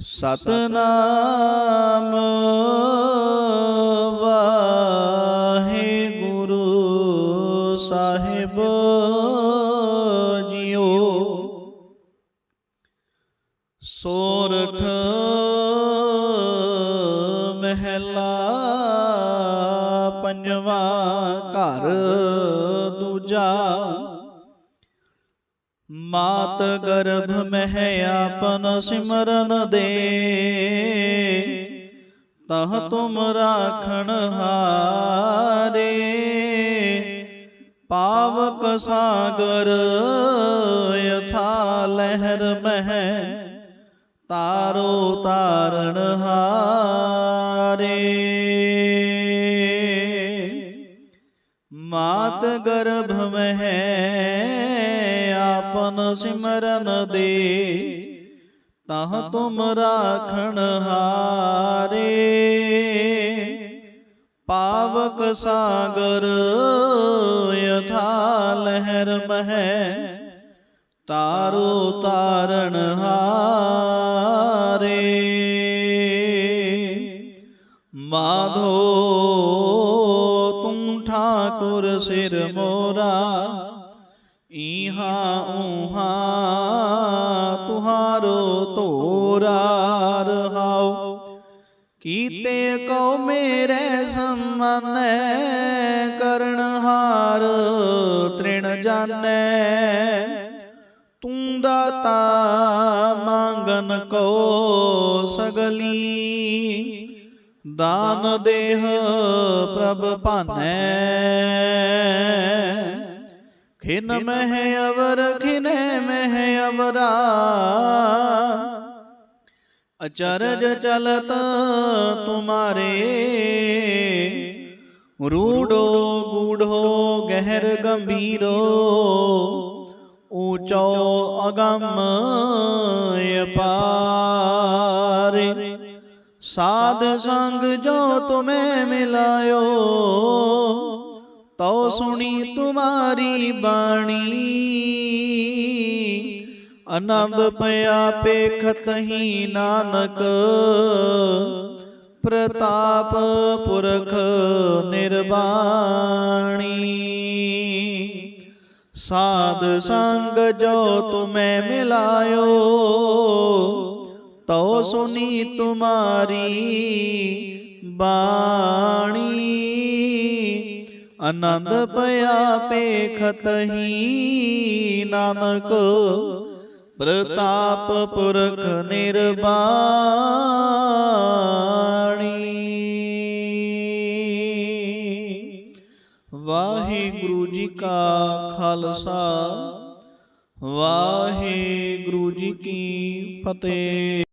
ਸਤਨਾਮ ਵਾਹਿਗੁਰੂ ਸਾਹਿਬ ਜੀਓ। ਸੋਰਠ ਮਹਿਲਾ ਪੰਜਵਾ ਘਰ ਦੂਜਾ ਮਾਤ ਗਰਭ ਮਹਿ ਆਪਨ ਸਿਮਰਨ ਦੇ। ਤਹ ਤੁਮ ਰਾਖਣ ਹਾਰੇ। ਪਾਵਕ ਸਾਗਰ ਯਥਾ ਲਹਿਰ ਮਹਿ। ਤਾਰੋ ਤਾਰਨ ਹਾਰੇ। ਮਾਤ ਗਰਭ ਮਹਿ ਆਪਨ ਸਿਮਰਨ ਦੇ, ਤਹ ਤੁਮ ਰਾਖਣ ਹਾਰੇ। ਪਾਵਕ ਸਾਗਰ ਯਥਾ ਲਹਿਰ ਮਹਿ, ਤਾਰੋ ਤਾਰਨ ਹਾਰੇ। ਮਾਧੋ ਤੂੰ ਠਾਕੁਰ ਸਿਰ ਮੋਰਾ ਈਹਾ ਊਹਾ ਤੁਹਾਰੋ ਤੋਰਾ ਰਹਾਉ ਕੀਤੇ ਕਉ ਮੇਰੇ ਸੰਮਨੈ, ਕਰਨ ਹਾਰ ਤ੍ਰਿਣ ਜਾਣੈ ਤੂੰ ਦਾਤਾ ਮੰਗਨ ਕੋ ਸਗਲੀ, ਦਾਨ ਦੇਹ ਪ੍ਰਭ ਭਾਨੈ। ਖਿਨ ਮਹਿ ਅਵਰ ਖਿਨੇ ਮਹਿ ਅਵਰਾ। ਅਚਰਜ ਚਲਤ ਤੁਮਾਰੇ। ਰੂੜੋ ਗੂੜੋ ਗਹਿਰ ਗੰਭੀਰੋ। ਊਚੋ ਅਗੰਮ ਅਪਾਰੇ। ਸਾਧ ਸੰਗ ਜੋ ਤੁਮੇ ਮਿਲਾਇਓ। ਤਉ ਸੁਣੀ ਤੁਮਾਰੀ ਬਾਣੀ। ਆਨੰਦ ਪਿਆ ਪੇਖਤ ਹੀ ਨਾਨਕ। ਪ੍ਰਤਾਪ ਪੁਰਖ ਨਿਰਵਾਣੀ। ਸਾਧ ਸੰਗ ਜੋ ਤੁਮੇ ਮਿਲਾਇਓ। ਤਉ ਸੁਨੀ ਤੁਮਾਰੀ ਬਾਣੀ। ਆਨੰਦ ਪਿਆ ਪੇਖਤ ਹੀ ਨਾਨਕ, ਪ੍ਰਤਾਪ ਪੁਰਖ ਨਿਰਬਾਣੀ। ਵਾਹਿਗੁਰੂ ਜੀ ਕਾ ਖਾਲਸਾ, ਵਾਹਿਗੁਰੂ ਜੀ ਕੀ ਫਤਿਹ।